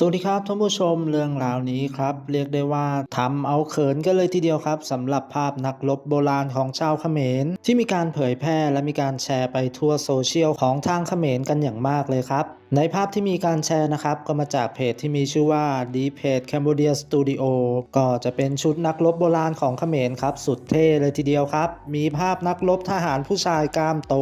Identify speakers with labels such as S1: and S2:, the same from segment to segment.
S1: สวัสดีครับท่านผู้ชมเรื่องราวนี้ครับ เรียกได้ว่าทำเอาเขินกันเลยทีเดียวครับสำหรับภาพนักรบโบราณของชาวเขมร ที่มีการเผยแพร่และมีการแชร์ไปทั่วโซเชียลของทางเขมรกันอย่างมากเลยครับ ในภาพที่มีการแชร์นะครับ ก็มาจากเพจที่มีชื่อว่า d p a g e Cambodia Studio ก็จะเป็นชุดนักรบโบราณของเขมรครับ สุดเท่เลยทีเดียวครับ มีภาพนักรบทหารผู้ชายกล้ามโต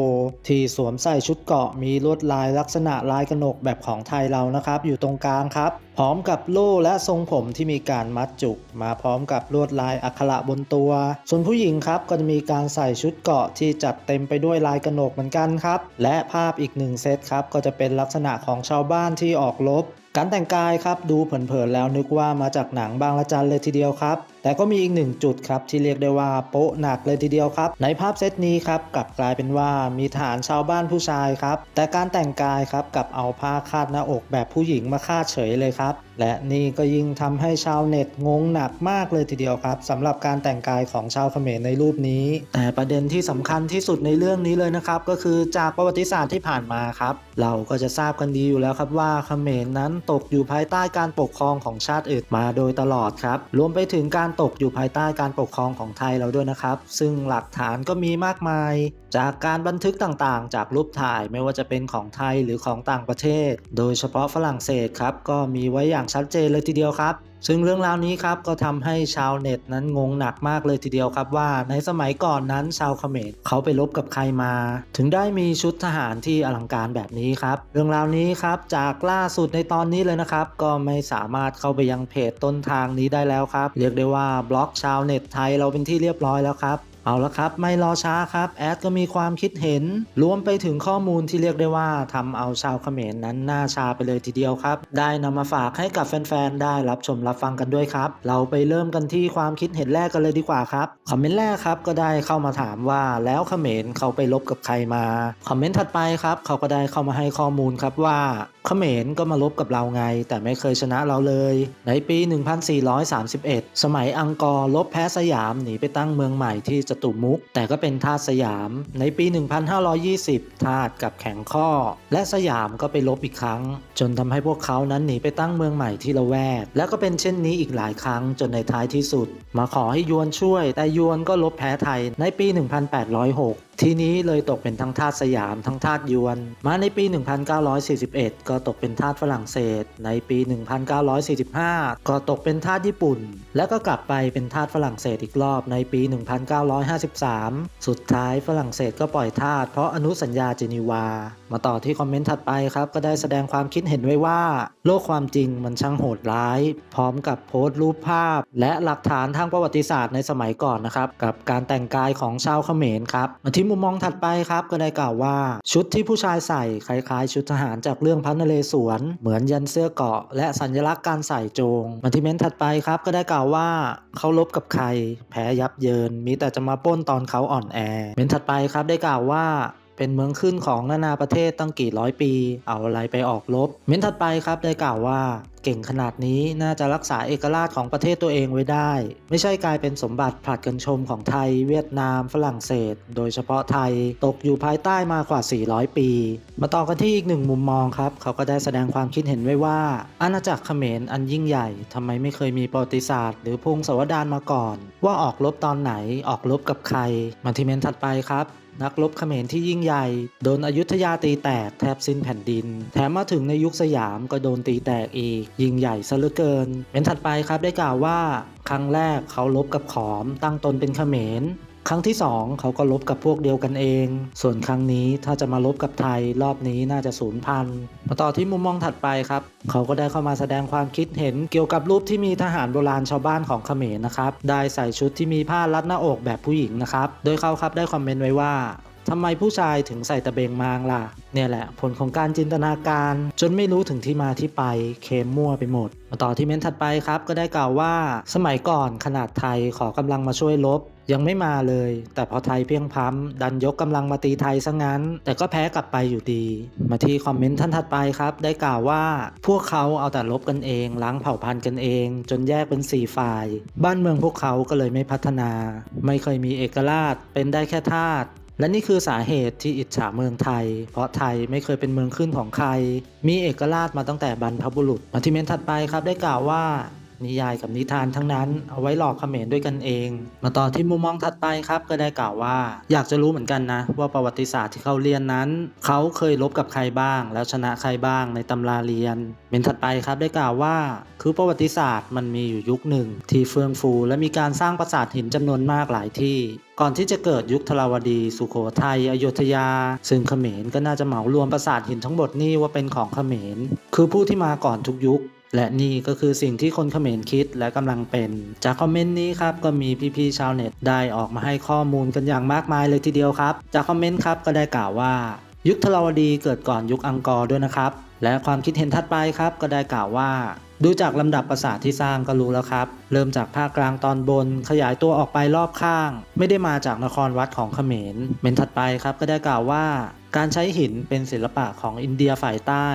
S1: ที่สวมใส่ชุดเกราะมีลวดลายลักษณะลายกระหนกแบบของไทยเรานะครับ อยู่ตรงกลางครับพร้อมกับโล่และทรงผมที่มีการมัดจุก มาพร้อมกับลวดลายอักขระบนตัว ส่วนผู้หญิงครับก็จะมีการใส่ชุดเกาะที่จัดเต็มไปด้วยลายกระหนกเหมือนกันครับ และภาพอีกหนึ่งเซตครับก็จะเป็นลักษณะของชาวบ้านที่ออกรบการแต่งกายครับดูเผินๆแล้วนึกว่ามาจากหนังบางละจันเลยทีเดียวครับ แต่ก็มีอีกหนึ่งจุดครับที่เรียกได้ว่าโป๊ะหนักเลยทีเดียวครับ ในภาพเซตนี้ครับกลับกลายเป็นว่ามีฐานชาวบ้านผู้ชายครับ แต่การแต่งกายครับกลับเอาผ้าคาดหน้าอกแบบผู้หญิงมาคาดเฉยเลยครับ และนี่ก็ยิ่งทำให้ชาวเน็ตงงหนักมากเลยทีเดียวครับสำหรับการแต่งกายของชาวเขมรในรูปนี้ แต่ประเด็นที่สำคัญที่สุดในเรื่องนี้เลยนะครับ ก็คือจากประวัติศาสตร์ที่ผ่านมาครับ เราก็จะทราบกันดีอยู่แล้วครับว่าเขมรนั้นตกอยู่ภายใต้การปกครองของชาติอื่นมาโดยตลอดครับ รวมไปถึงการตกอยู่ภายใต้การปกครองของไทยเราด้วยนะครับ ซึ่งหลักฐานก็มีมากมาย จากการบันทึกต่างๆ จากรูปถ่ายไม่ว่าจะเป็นของไทยหรือของต่างประเทศ โดยเฉพาะฝรั่งเศสครับก็มีไว้อย่างชัดเจนเลยทีเดียวครับ ซึ่งเรื่องราวนี้ครับก็ทำให้ชาวเน็ตนั้นงงหนักมากเลยทีเดียวครับว่าในสมัยก่อนนั้นชาวเขมรเขาไปรบกับใครมา ถึงได้มีชุดทหารที่อลังการแบบนี้ครับ เรื่องราวนี้ครับจากล่าสุดในตอนนี้เลยนะครับ ก็ไม่สามารถเข้าไปยังเพจต้นทางนี้ได้แล้วครับ เรียกได้ว่าบล็อกชาวเน็ตไทยเราเป็นที่เรียบร้อยแล้วครับ เอาละครับ ไม่รอช้าครับ แอดก็มีความคิดเห็น รวมไปถึงข้อมูลที่เรียกได้ว่าทำเอาชาวเขมรนั้นหน้าชาไปเลยทีเดียวครับ ได้นำมาฝากให้กับแฟนๆ ได้รับชมรับฟังกันด้วยครับ เราไปเริ่มกันที่ความคิดเห็นแรกกันเลยดีกว่าครับ คอมเมนต์แรกครับก็ได้เข้ามาถามว่าแล้วเขมรเขาไปลบกับใครมา คอมเมนต์ถัดไปครับเขาก็ได้เข้ามาให้ข้อมูลครับว่าเขมรก็มาลบกับเราไง แต่ไม่เคยชนะเราเลย ในปี 1431 สมัยอังกอร์ลบแพ้สยามหนีไปตั้งเมืองใหม่ที่จตุมุก แต่ก็เป็นทาสสยาม ในปี 1520 ทาสกับแข็งข้อ และสยามก็ไปลบอีกครั้ง จนทำให้พวกเขานั้นหนีไปตั้งเมืองใหม่ที่ละแวก และก็เป็นเช่นนี้อีกหลายครั้งจนในท้ายที่สุด มาขอให้ยวนช่วย แต่ยวนก็ลบแพ้ไทยในปี 1806 ทีนี้เลยตกเป็นทั้งทาสสยามทั้งทาสยวน มาในปี 1941 ก็ตกเป็นทาสฝรั่งเศส ในปี 1945 ก็ตกเป็นทาสญี่ปุ่น และก็กลับไปเป็นทาสฝรั่งเศสอีกรอบในปี 1953 สุดท้ายฝรั่งเศสก็ปล่อยทาสเพราะอนุสัญญาเจนีวา มาต่อที่คอมเมนต์ถัดไปครับก็ได้แสดงความคิดเห็นไว้ว่า โลกความจริงมันช่างโหดร้าย พร้อมกับโพสต์รูปภาพ และหลักฐานทางประวัติศาสตร์ในสมัยก่อนนะครับกับการแต่งกายของชาวเขมรครับมาที่มุมมองถัดไปครับก็ได้กล่าวว่า ชุดที่ผู้ชายใส่คล้ายๆ ชุดทหารจากเรื่องพระนเรศวร เหมือนยันเสื้อเกาะ และสัญลักษณ์การใส่โจงมาที่เม้นต์ถัดไปครับก็ได้กล่าวว่าเขาลบกับใคร แพ้ยับเยิน มีแต่จะมาป้นตอนเขาอ่อนแอ เม้นต์ถัดไปครับได้กล่าวว่า เป็นเมืองขึ้นของนานาประเทศตั้งกี่ร้อยปี เอาอะไรไปออกรบเม้นถัดไปครับได้กล่าวว่า เก่งขนาดนี้น่าจะรักษาเอกราชของประเทศตัวเองไว้ได้ ไม่ใช่กลายเป็นสมบัติผลัดกันชมของไทย เวียดนาม ฝรั่งเศส โดยเฉพาะไทยตกอยู่ภายใต้มากว่า 400 ปี มาต่อกันที่อีกหนึ่งมุมมองครับ เขาก็ได้แสดงความคิดเห็นไว้ว่า อาณาจักรเขมรอันยิ่งใหญ่ทำไมไม่เคยมีประวัติศาสตร์ หรือพงศาวดารมาก่อน ว่าออกรบตอนไหนออกรบกับใครมาที่เมนถัดไปครับ นักรบเขมรที่ยิ่งใหญ่ โดนอยุธยาตีแตกแทบสิ้นแผ่นดิน แถมมาถึงในยุคสยามก็โดนตีแตกอีก ยิ่งใหญ่ซะเหลือเกินเป็นถัดไปครับได้กล่าวว่า ครั้งแรกเขาลบกับขอมตั้งตนเป็นเขมร ครั้งที่ 2 เขาก็ลบกับพวกเดียวกันเอง ส่วนครั้งนี้ถ้าจะมาลบกับไทยรอบนี้น่าจะศูนย์พันมาต่อที่มุมมองถัดไปครับ เขาก็ได้เข้ามาแสดงความคิดเห็นเกี่ยวกับรูปที่มีทหารโบราณชาวบ้านของเขมรนะครับ ได้ใส่ชุดที่มีผ้ารัดหน้าอกแบบผู้หญิงนะครับ โดยเขาครับได้คอมเมนต์ไว้ว่า ทำไมผู้ชายถึงใส่ตะเบงมางล่ะ เนี่ยแหละ ผลของการจินตนาการ จนไม่รู้ถึงที่มาที่ไปเคมมั่วไปหมด มาต่อที่เม้นถัดไปครับ ก็ได้กล่าวว่า สมัยก่อนขนาดไทยขอกำลังมาช่วยลบยังไม่มาเลย แต่พอไทยเพียงพล้ำดันยกกำลังมาตีไทยซะงั้น แต่ก็แพ้กลับไปอยู่ดี มาที่คอมเมนต์ท่านถัดไปครับ ได้กล่าวว่า พวกเขาเอาแต่ลบกันเอง ล้างเผ่าพันธุ์กันเอง จนแยกเป็นสี่ฝ่าย บ้านเมืองพวกเขาก็เลยไม่พัฒนา ไม่เคยมีเอกราช เป็นได้แค่ทาส และนี่คือสาเหตุที่อิจฉาเมืองไทย เพราะไทยไม่เคยเป็นเมืองขึ้นของใคร มีเอกราชมาตั้งแต่บรรพบุรุษมาที่เมนถัดไปครับได้กล่าวว่า นิยายกับนิทานทั้งนั้น เอาไว้หลอกเขมรด้วยกันเอง มาต่อที่มุมมองถัดไปครับก็ได้กล่าวว่า อยากจะรู้เหมือนกันนะ ว่าประวัติศาสตร์ที่เขาเรียนนั้น เขาเคยลบกับใครบ้าง แล้วชนะใครบ้างในตำราเรียนเมนถัดไปครับได้กล่าวว่า คือประวัติศาสตร์มันมีอยู่ยุคหนึ่ง ที่เฟื่องฟู และมีการสร้างปราสาทหินจำนวนมากหลายที่ก่อนที่จะเกิดยุคทราวดี สุโขทัย อยุธยา ซึ่งเขมรก็น่าจะเหมารวมปราสาทหินทั้งหมดนี่ว่าเป็นของเขมร คือผู้ที่มาก่อนทุกยุค และนี่ก็คือสิ่งที่คนเขมรคิดและกำลังเป็น จากคอมเมนต์นี้ครับก็มีพี่ๆชาวเน็ตได้ออกมาให้ข้อมูลกันอย่างมากมายเลยทีเดียวครับ จากคอมเมนต์ครับก็ได้กล่าวว่า ยุคทราวดีเกิดก่อนยุคอังกอร์ด้วยนะครับ และความคิดเห็นถัดไปครับก็ได้กล่าวว่าดูจากลำดับปราสาทที่สร้างก็รู้แล้วครับ เริ่มจากภาคกลางตอนบน ขยายตัวออกไปรอบข้าง ไม่ได้มาจากนครวัดของเขมร เมนถัดไปครับก็ได้กล่าวว่า การใช้หินเป็นศิลปะของอินเดียฝ่ายใต้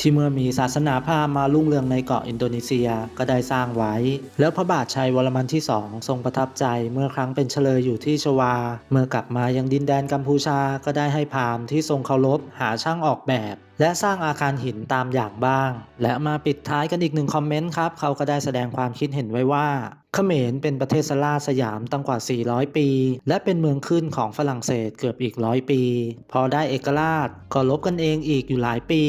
S1: ที่เมื่อมีศาสนาพราหมณ์มารุ่งเรืองในเกาะอินโดนีเซียก็ได้สร้างไว้ แล้วพระบาทชัยวรมันที่สองทรงประทับใจเมื่อครั้งเป็นเฉลยอยู่ที่ชวา เมื่อกลับมายังดินแดนกัมพูชาก็ได้ให้พราหมณ์ที่ทรงเคารพหาช่างออกแบบ และสร้างอาคารหินตามอย่างบ้าง และมาปิดท้ายกันอีกหนึ่งคอมเมนต์ครับ เขาก็ได้แสดงความคิดเห็นไว้ว่าเขมรเป็นประเทศสลาสยามตั้งกว่า 400 ปี และเป็นเมืองขึ้นของฝรั่งเศสเกือบอีกร้อยปี พอได้เอกราชก็ลบกันเองอีกอยู่หลายปี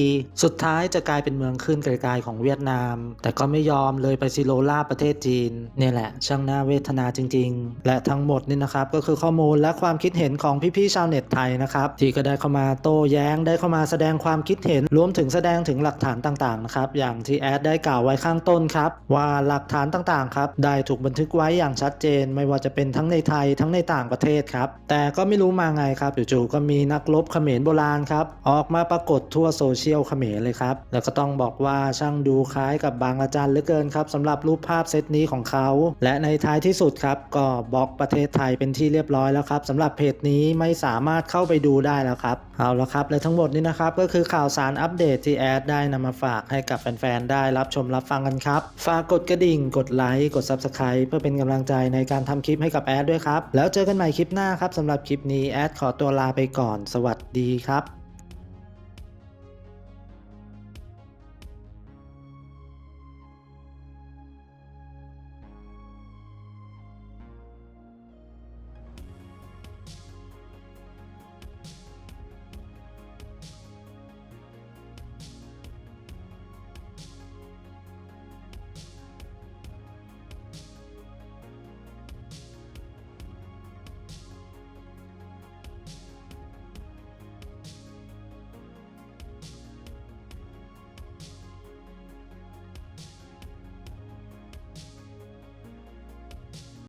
S1: สุดท้ายจะกลายเป็นเมืองขึ้นไกลๆของเวียดนาม แต่ก็ไม่ยอมเลยไปซิโลลาประเทศจีน เนี่ยแหละ ช่างน่าเวทนาจริง ๆ และทั้งหมดนี่นะครับก็คือข้อมูลและความคิดเห็นของพี่ๆชาวเน็ตไทยนะครับที่ก็ได้เข้ามาโต้แย้งได้เข้ามาแสดงความคิดเห็นรวมถึงแสดงถึงหลักฐานต่างๆนะครับอย่างที่แอดได้กล่าวไว้ข้างต้นครับ ว่าหลักฐานต่างๆครับได้ถูกบันทึกไว้อย่างชัดเจน ไม่ว่าจะเป็นทั้งในไทยทั้งในต่างประเทศครับแต่ก็ไม่รู้มาไงครับจู่ๆก็มีนักรบเขมรโบราณครับออกมาปรากฏทั่วโซเชียลเขมรเลยครับแล้วก็ต้องบอกว่าช่างดูคล้ายกับบางอาจารย์เหลือเกินครับสำหรับรูปภาพเซตนี้ของเขา และในท้ายที่สุดครับก็บล็อกประเทศไทยเป็นที่เรียบร้อยแล้วครับสำหรับเพจนี้ไม่สามารถเข้าไปดูได้แล้วครับเอาละครับและทั้งหมดนี้นะครับก็คือข่าวาวสารอัปเดตที่แอดได้นำมาฝากให้กับแฟนๆ ได้รับชมรับฟังกันครับ ฝากกดกระดิ่ง กดไลค์ กด Subscribe เพื่อเป็นกำลังใจในการทำคลิปให้กับแอดด้วยครับ แล้วเจอกันใหม่คลิปหน้าครับสำหรับคลิปนี้แอดขอตัวลาไปก่อน สวัสดีครับ